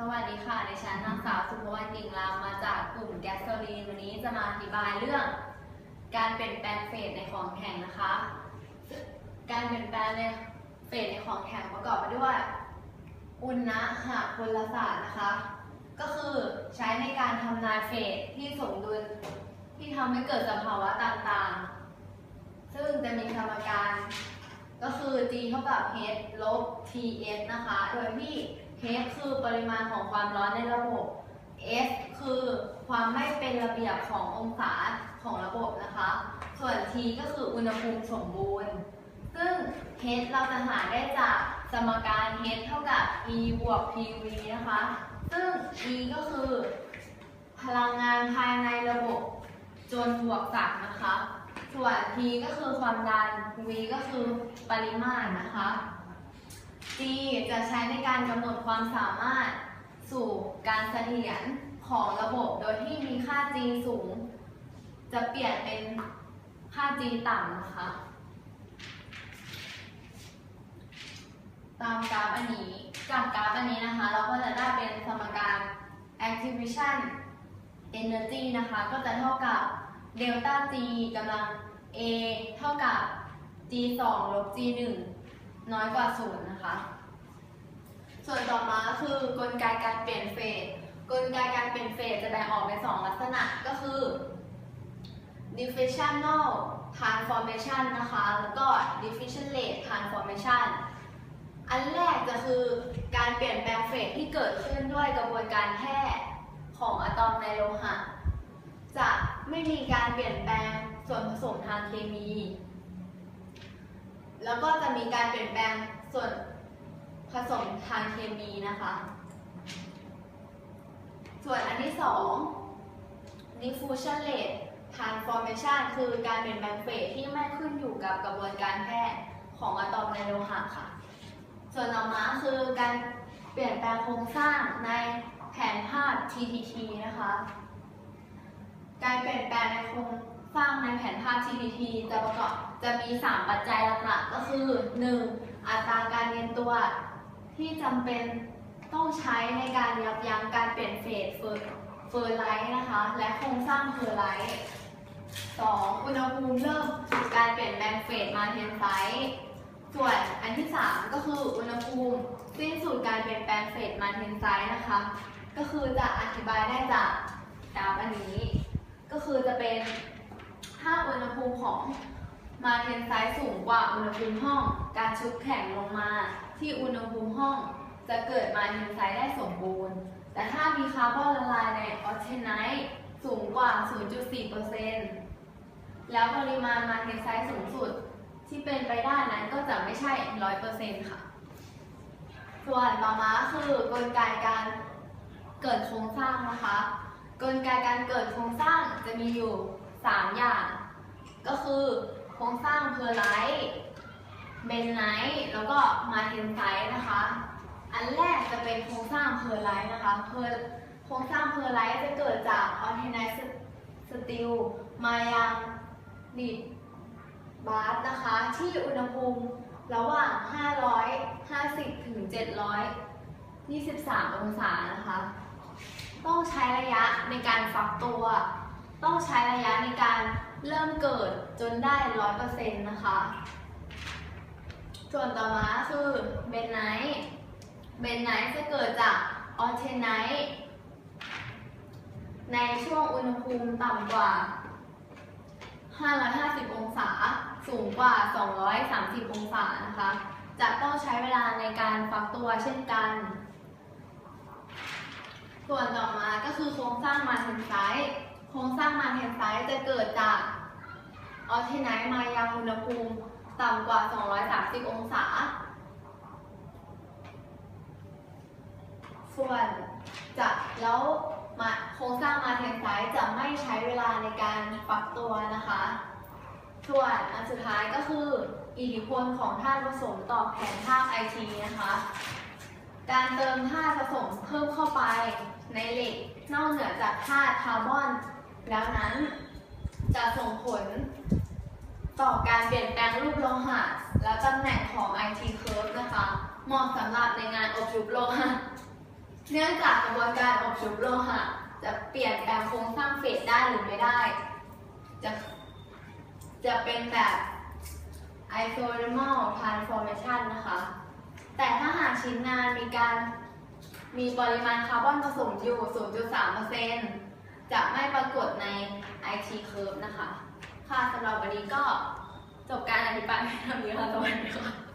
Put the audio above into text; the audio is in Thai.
สวัสดีค่ะ ดิฉันนางสาวสุภวรรณกิ่งรามมาจากกลุ่มแก๊สโซลีน วันนี้จะมาอธิบายเรื่อง การเปลี่ยนแปลงเฟสในของแข็งนะคะ การเปลี่ยนแปลงในเฟสในของแข็งประกอบไปด้วย อุณหพลศาสตร์นะคะ ก็คือใช้ในการทำนายเฟสที่สมดุลที่ทำให้เกิดสภาวะต่างๆ ซึ่งจะมีสมการก็คือ G เท่ากับ H ลบ TS นะคะ โดยที่ H คือปริมาณของความร้อนในระบบ S คือความไม่เป็นระเบียบขององศาของระบบนะคะ ส่วน T ก็คืออุณหภูมิสมบูรณ์ ซึ่ง H เราจะหาได้จากสมการ H เท่ากับ E บวก PV นะคะ ซึ่ง E ก็คือ พลังงานภายในระบบจนบวกกับนะคะ ส่วน T ก็คือความดัน V ก็คือปริมาตรนะคะ G จะใช้ในการกำหนดความสามารถสู่การเสถียรของระบบโดยที่มีค่า G สูง จะเปลี่ยนเป็นค่า G ต่ำนะคะ ตามกราฟอันนี้จากกราฟอันนี้นะคะ เราก็จะได้เป็นสมการ activation energy นะคะ ก็จะเท่ากับ delta G กำลัง A เท่ากับ G 2ลบ G 1 น้อยกว่า0นย์นะคะ ส่วนต่อมาคือกลไกการเปลี่ยนเฟสกลไกการเปลี่ยนเฟสจะแบ่งออกเป็นสองลักษณะก็คือ diffusional transformation นะคะ แล้วก็ diffusion rate transformation อันแรกจะคือการเปลี่ยนแปลงเฟสที่เกิดขึ้นด้วยกระบวนการแพร่ของอะตอมในโลหะ จะไม่มีการเปลี่ยนแปลงส่วนผสมทางเคมี แล้วก็จะมีการเปลี่ยนแปลงส่วนผสมทางเคมีนะคะ ส่วนอันที่สอง diffusion rate transformation คือการเปลี่ยนแปลงเฟสที่ไม่ขึ้นอยู่กับกระบวนการแพร่ของอะตอมในโลหะค่ะ ส่วนต่อมาคือการเปลี่ยนแปลงโครงสร้างในแผนภาพ TTT นะคะ การเปลี่ยนแปลงในโครง สร้างในแผนภาพ TTT จะประกอบจะมี 3 ปัจจัยหลักๆ ก็คือ 1. อัตราการเรียนตัวที่จำเป็นต้องใช้ในการยับยั้งการเปลี่ยนเฟสเฟอร์ไลท์นะคะ และโครงสร้างเพอร์ไลท์ 2. อุณหภูมิเริ่มการเปลี่ยนแปลงเฟสมาเทนไซต์ส่วนอันที่ 3 ก็คืออุณหภูมิสิ้นสุดการเปลี่ยนแปลงเฟสมาเทนไซต์นะคะ ก็คือจะอธิบายได้จากกราฟอันนี้ ก็คือจะเป็น ถ้าอุณหภูมิของมาเทนไซต์สูงกว่าอุณหภูมิห้อง การชุบแข็งลงมา ที่อุณหภูมิห้อง จะเกิดมาเทนไซต์ได้สมบูรณ์ แต่ถ้ามีคาร์บอนละลายในออเทนไนท์สูงกว่า 0.4%แล้วปริมาณมาเทนไซต์สูงสุดที่เป็นไปได้นั้นก็จะไม่ใช่ 100%ค่ะ ส่วนต่อมาคือกลไกการเกิดโครงสร้างนะคะ กลไกการเกิดโครงสร้างจะมีอยู่ 3 อย่าง ก็คือโครงสร้างเพอร์ไลท์เบนไนท์แล้วก็มาเทนไซต์นะคะ อันแรกจะเป็นโครงสร้างเพอร์ไลท์นะคะเพอร์โครงสร้างเพอร์ไลท์จะเกิดจากออร์แกไนซ์สตีลมายังดิดบาสนะคะ ที่อุณหภูมิระหว่าง 550 ถึง 723 องศานะคะ ต้องใช้ระยะในการฟักตัว ต้องใช้ระยะในการ เริ่มเกิดจนได้100%นต์นะคะ ส่วนต่อมาคือเบนไนท์เบนไนท์จะเกิดจากออเทนไนท์ในช่วงอุณหภูมิต่ำกว่า 550 องศา สูงกว่า 230 องศานะคะ จะต้องใช้เวลาในการฟักตัวเช่นกัน ส่วนต่อมาก็คือโครงสร้างมาเทนไซต์ ครงสร้างมาเทนไซต์จะเกิดจากออเทนไนท์มายังอุณหภูมิต่ำกว่า 230 องศา ส่วนจะแล้วมาโครงสร้างมาเทนไซต์จะไม่ใช้เวลาในการฟักตัวนะคะ ส่วนอันสุดท้ายก็คืออิทธิพลของธาตุผสมต่อแผนภาคไอทีนะคะ การเติมธาตุผสมเพิ่มเข้าไปในเหล็กนอกเหนือจากธาตุคาร์บอน แล้วนั้นจะส่งผลต่อการเปลี่ยนแปลงรูปโลหะและตำแหน่งของ IT curve นะคะเหมาะสำหรับในงานอบชุบโลหะ เนื่องจากกระบวนการอบชุบโลหะ จะเปลี่ยนแปลงโครงสร้างเฟสได้หรือไม่ได้ จะจะเป็นแบบ isodermal transformation นะคะ แต่ถ้าหากชิ้นงานมีการมีปริมาณคาร์บอนผสมอยู่ 0.3% จะไม่ปรากฏใน IT curve นะคะ ค่ะสำหรับวันนี้ก็จบการอธิบายเพียงเท่านี้ค่ะสวัสดีค่ะ